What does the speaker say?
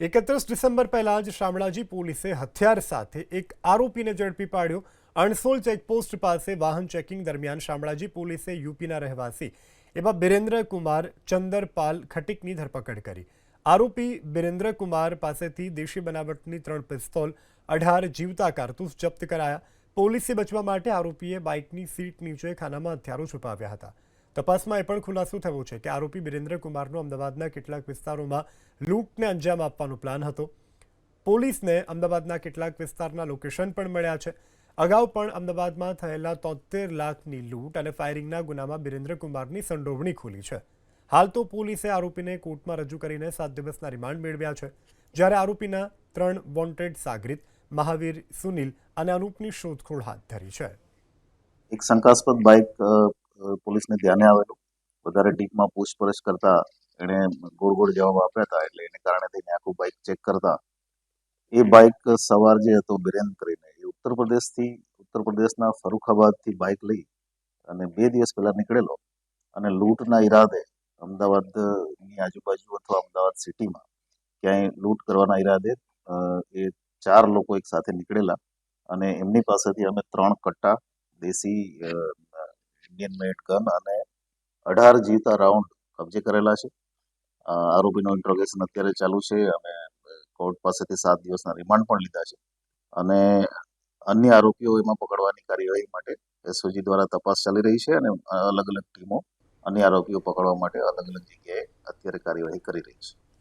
એકત્રીસ ડિસેમ્બર પહેલાં જ શામળાજી પોલીસે હથિયાર સાથે એક આરોપીને ઝડપી પાડ્યો. અણસોલ ચેકપોસ્ટ પાસે વાહન ચેકિંગ દરમિયાન શામળાજી પોલીસે યુપીના રહેવાસી એવા બિરેન્દ્ર કુમાર ચંદરપાલ ખટીકની ધરપકડ કરી. આરોપી બિરેન્દ્ર કુમાર પાસેથી દેશી બનાવટની ત્રણ પિસ્તોલ, અઢાર જીવતા કારતૂસ જપ્ત કરાયા. પોલીસે બચવા માટે આરોપીએ બાઇકની સીટ નીચે ખાનામાં હથિયારો છુપાવ્યા હતા. તપાસમાં એ પણ ખુલાસો થયો છે કે આરોપી બિરેન્દ્ર કુમારનો અમદાવાદના કેટલાક વિસ્તારોમાં લૂંટને અંજામ આપવાનો પ્લાન હતો. પોલીસને અમદાવાદના કેટલાક વિસ્તારના લોકેશન પણ મળ્યા છે. અગાઉ પણ અમદાવાદમાં થયેલા તોતેર લાખની લૂંટ અને ફાયરિંગના ગુનામાં બિરેન્દ્ર સંડોવણી ખુલી છે. હાલ તો પોલીસે આરોપીને કોર્ટમાં રજૂ કરીને સાત દિવસના રિમાન્ડ મેળવ્યા છે. જ્યારે આરોપીના ત્રણ વોન્ટેડ સાગરીત, મહાવીર, સુનિલ અને અનુપની શોધખોળ હાથ ધરી છે. એક શંકાસ્પદ બાઇક પોલીસને ધ્યાને આવેલું. વધારે ડીપમાં પૂછપરછ કરતા એણે ગોળ ગોળ જવાબ આપ્યા હતા, એટલે એને કારણે થઈને આખું બાઇક ચેક કરતા. એ બાઇક સવાર જે હતો બિરેન કરીને, એ ઉત્તર પ્રદેશથી, ઉત્તર પ્રદેશના ફરુખાબાદથી બાઇક લઈ અને બે દિવસ પહેલા નીકળેલો. અને લૂંટના ઈરાદે અમદાવાદની આજુબાજુ અથવા અમદાવાદ સિટીમાં ક્યાંય લૂંટ કરવાના ઈરાદે એ ચાર લોકો એક સાથે નીકળેલા. અને એમની પાસેથી અમે ત્રણ કટ્ટા દેશી ઇન્ડિયન મેડ ગન અને અઢાર જીવતા રાઉન્ડ કબજે કરેલા છે. આરોપીનો ઇન્ટ્રોગેશન અત્યારે ચાલુ છે અને કોર્ટ પાસેથી સાત દિવસના રિમાન્ડ પણ લીધા છે. અને અન્ય આરોપીઓ એમાં પકડવાની કાર્યવાહી માટે એસઓજી દ્વારા તપાસ ચાલી રહી છે અને અલગ અલગ ટીમો અન્ય આરોપીઓ પકડવા માટે અલગ અલગ જગ્યાએ અત્યારે કાર્યવાહી કરી રહી છે.